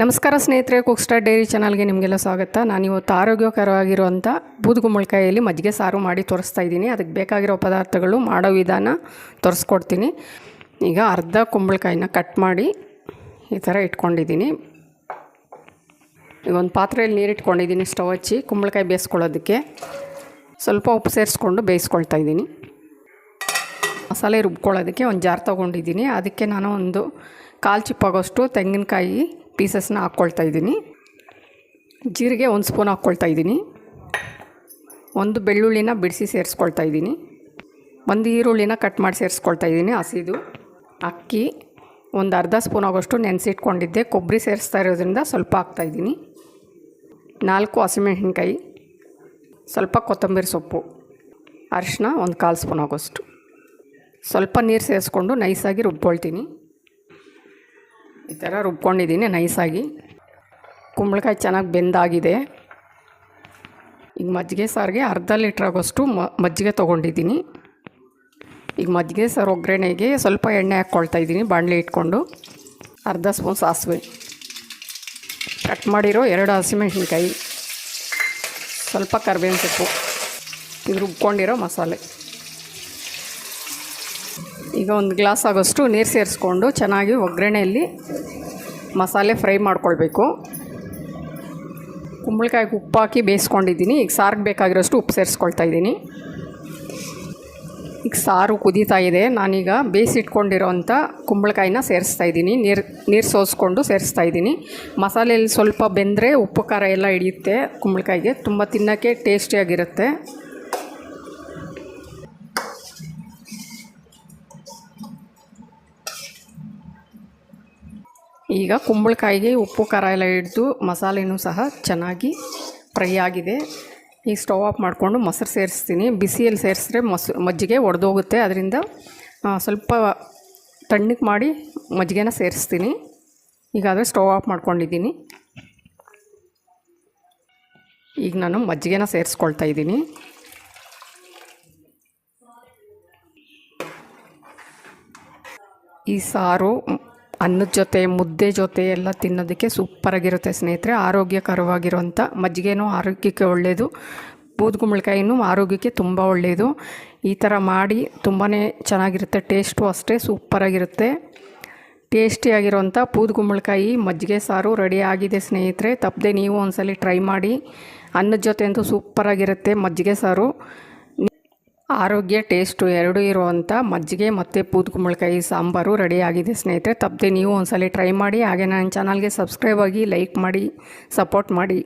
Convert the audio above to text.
ನಮಸ್ಕಾರ ಸ್ನೇಹಿತರೆ cook star dairy ಚಾನಲ್ಗೆ ನಿಮಗೆಲ್ಲ ಸ್ವಾಗತ. ನಾನಿವತ್ತು ಆರೋಗ್ಯಕರವಾಗಿರುವಂಥ ಬೂದುಗುಂಬಳಕಾಯಲ್ಲಿ ಮಜ್ಜಿಗೆ ಸಾರು ಮಾಡಿ ತೋರಿಸ್ತಾ ಇದ್ದೀನಿ. ಅದಕ್ಕೆ ಬೇಕಾಗಿರೋ ಪದಾರ್ಥಗಳು ಮಾಡೋ ವಿಧಾನ ತೋರಿಸ್ಕೊಡ್ತೀನಿ. ಈಗ ಅರ್ಧ ಕುಂಬಳಕಾಯಿನ ಕಟ್ ಮಾಡಿ ಈ ಥರ ಇಟ್ಕೊಂಡಿದ್ದೀನಿ. ಈಗ ಒಂದು ಪಾತ್ರೆಯಲ್ಲಿ ನೀರು ಇಟ್ಕೊಂಡಿದ್ದೀನಿ ಸ್ಟವ್ ಹಚ್ಚಿ ಕುಂಬಳಕಾಯಿ ಬೇಯಿಸ್ಕೊಳ್ಳೋದಕ್ಕೆ. ಸ್ವಲ್ಪ ಉಪ್ಪು ಸೇರಿಸ್ಕೊಂಡು ಬೇಯಿಸ್ಕೊಳ್ತಾ ಇದ್ದೀನಿ. ಮಸಾಲೆ ರುಬ್ಕೊಳ್ಳೋದಕ್ಕೆ ಒಂದು ಜಾರ್ ತೊಗೊಂಡಿದ್ದೀನಿ. ಅದಕ್ಕೆ ನಾನು ಒಂದು ಕಾಲು ಚಿಪ್ಪಾಗೋಷ್ಟು ತೆಂಗಿನಕಾಯಿ ಪೀಸಸ್ನ ಹಾಕ್ಕೊಳ್ತಾ ಇದ್ದೀನಿ. ಜೀರಿಗೆ ಒಂದು ಸ್ಪೂನ್ ಹಾಕ್ಕೊಳ್ತಾ ಇದ್ದೀನಿ. ಒಂದು ಬೆಳ್ಳುಳ್ಳಿನ ಬಿಡಿಸಿ ಸೇರಿಸ್ಕೊಳ್ತಾ ಇದ್ದೀನಿ. ಒಂದು ಈರುಳ್ಳಿನ ಕಟ್ ಮಾಡಿ ಸೇರಿಸ್ಕೊಳ್ತಾ ಇದ್ದೀನಿ ಹಸಿದು. ಅಕ್ಕಿ ಒಂದು ಅರ್ಧ ಸ್ಪೂನ್ ಆಗೋಷ್ಟು ನೆನೆಸಿಟ್ಕೊಂಡಿದ್ದೆ. ಕೊಬ್ಬರಿ ಸೇರಿಸ್ತಾ ಇರೋದ್ರಿಂದ ಸ್ವಲ್ಪ ಹಾಕ್ತಾಯಿದ್ದೀನಿ ನಾಲ್ಕು ಹಸಿಮೆಣ್ಸಿನ್ಕಾಯಿ, ಸ್ವಲ್ಪ ಕೊತ್ತಂಬರಿ ಸೊಪ್ಪು ಅರಿಶಿನ ಒಂದು ಕಾಲು ಸ್ಪೂನ್ ಆಗೋಷ್ಟು. ಸ್ವಲ್ಪ ನೀರು ಸೇರಿಸ್ಕೊಂಡು ನೈಸಾಗಿ ರುಬ್ಕೊಳ್ತೀನಿ. ಈ ಥರ ರುಬ್ಕೊಂಡಿದ್ದೀನಿ ನೈಸಾಗಿ. ಕುಂಬಳಕಾಯಿ ಚೆನ್ನಾಗಿ ಬೆಂದಾಗಿದೆ. ಈಗ ಮಜ್ಜಿಗೆ ಸಾರಿಗೆ ಅರ್ಧ ಲೀಟ್ರ್ ಆಗೋಷ್ಟು ಮಜ್ಜಿಗೆ ತೊಗೊಂಡಿದ್ದೀನಿ. ಈಗ ಮಜ್ಜಿಗೆ ಸಾರು ಒಗ್ಗರಣೆಗೆ ಸ್ವಲ್ಪ ಎಣ್ಣೆ ಹಾಕ್ಕೊಳ್ತಾ ಇದ್ದೀನಿ, ಬಾಣಲೆ ಇಟ್ಕೊಂಡು. ಅರ್ಧ ಸ್ಪೂನ್ ಸಾಸಿವೆ. ಕಟ್ ಮಾಡಿರೋ ಎರಡು ಹಸಿಮೆಣ್ಸಿನ್ಕಾಯಿ. ಸ್ವಲ್ಪ ಕರ್ಬೇವಿನ ಸೊಪ್ಪು. ಇದು ರುಬ್ಕೊಂಡಿರೋ ಮಸಾಲೆ. ಈಗ ಒಂದು ಗ್ಲಾಸ್ ಆಗೋಷ್ಟು ನೀರು ಸೇರಿಸ್ಕೊಂಡು ಚೆನ್ನಾಗಿ ಒಗ್ಗರಣೆಯಲ್ಲಿ ಮಸಾಲೆ ಫ್ರೈ ಮಾಡ್ಕೊಳ್ಬೇಕು. ಕುಂಬಳಕಾಯಿಗೆ ಉಪ್ಪು ಹಾಕಿ ಬೇಯಿಸ್ಕೊಂಡಿದ್ದೀನಿ. ಈಗ ಸಾರಿಗೆ ಬೇಕಾಗಿರೋಷ್ಟು ಉಪ್ಪು ಸೇರಿಸ್ಕೊಳ್ತಾ ಇದ್ದೀನಿ. ಈಗ ಸಾರು ಕುದೀತಾ ಇದೆ. ನಾನೀಗ ಬೇಯಿಸಿಟ್ಕೊಂಡಿರೋಂಥ ಕುಂಬಳಕಾಯಿನ ಸೇರಿಸ್ತಾ ಇದ್ದೀನಿ. ನೀರು ನೀರು ಸೋಸ್ಕೊಂಡು ಸೇರಿಸ್ತಾ ಇದ್ದೀನಿ. ಮಸಾಲೆಯಲ್ಲಿ ಸ್ವಲ್ಪ ಬೆಂದರೆ ಉಪ್ಪು ಖಾರ ಎಲ್ಲ ಹಿಡಿಯುತ್ತೆ. ಕುಂಬಳಕಾಯಿಗೆ ತುಂಬ ತಿನ್ನೋಕ್ಕೆ ಟೇಸ್ಟಿಯಾಗಿರುತ್ತೆ. ಈಗ ಕುಂಬಳಕಾಯಿಗೆ ಉಪ್ಪು, ಖಾರ ಎಲ್ಲ ಹಿಡಿದು ಮಸಾಲೆನೂ ಸಹ ಚೆನ್ನಾಗಿ ಫ್ರೈ ಆಗಿದೆ. ಈಗ ಸ್ಟವ್ ಆಫ್ ಮಾಡಿಕೊಂಡು ಮೊಸರು ಸೇರಿಸ್ತೀನಿ. ಬಿಸಿಯಲ್ಲಿ ಸೇರಿಸಿದ್ರೆ ಮೊಸರು ಮಜ್ಜಿಗೆ ಒಡೆದೋಗುತ್ತೆ. ಅದರಿಂದ ಸ್ವಲ್ಪ ತಣ್ಣಗೆ ಮಾಡಿ ಮಜ್ಜಿಗೆನ ಸೇರಿಸ್ತೀನಿ. ಈಗಾದರೆ ಸ್ಟವ್ ಆಫ್ ಮಾಡ್ಕೊಂಡಿದ್ದೀನಿ. ಈಗ ನಾನು ಮಜ್ಜಿಗೆನ ಸೇರಿಸ್ಕೊಳ್ತಾ ಇದ್ದೀನಿ. ಈ ಸಾರು ಅನ್ನದ ಜೊತೆ, ಮುದ್ದೆ ಜೊತೆ ಎಲ್ಲ ತಿನ್ನೋದಕ್ಕೆ ಸೂಪರಾಗಿರುತ್ತೆ ಸ್ನೇಹಿತರೆ. ಆರೋಗ್ಯಕರವಾಗಿರುವಂಥ ಮಜ್ಜಿಗೆನೂ ಆರೋಗ್ಯಕ್ಕೆ ಒಳ್ಳೆಯದು ಬೂದುಗುಂಬಳಕಾಯಿನೂ ಆರೋಗ್ಯಕ್ಕೆ ತುಂಬ ಒಳ್ಳೆಯದು ಈ ಥರ ಮಾಡಿ ತುಂಬಾ ಚೆನ್ನಾಗಿರುತ್ತೆ. ಟೇಸ್ಟು ಅಷ್ಟೇ ಸೂಪರಾಗಿರುತ್ತೆ ಟೇಸ್ಟಿಯಾಗಿರುವಂಥ ಬೂದುಗುಂಬಳಕಾಯಿ, ಮಜ್ಜಿಗೆ ಸಾರು ರೆಡಿ ಆಗಿದೆ ಸ್ನೇಹಿತರೆ. ತಪ್ಪದೆ ನೀವು ಒಂದ್ಸಲ ಟ್ರೈ ಮಾಡಿ. ಅನ್ನದ ಜೊತೆ ಅಂತೂ ಸೂಪರಾಗಿರುತ್ತೆ ಮಜ್ಜಿಗೆ ಸಾರು. ಆರೋಗ್ಯ ಟೇಸ್ಟು ಎರಡೂ ಇರುವಂಥ ಮಜ್ಜಿಗೆ ಮತ್ತು ಬೂದುಗುಂಬಳಕಾಯಿ ಸಾಂಬಾರು ರೆಡಿ ಆಗಿದೆ ಸ್ನೇಹಿತರೆ. ತಪ್ಪದೆ ನೀವು ಒಂದ್ಸಲ ಟ್ರೈ ಮಾಡಿ. ಹಾಗೆ ನನ್ನ ಚಾನಲ್ಗೆ ಸಬ್ಸ್ಕ್ರೈಬ್ ಆಗಿ ಲೈಕ್ ಮಾಡಿ, ಸಪೋರ್ಟ್ ಮಾಡಿ.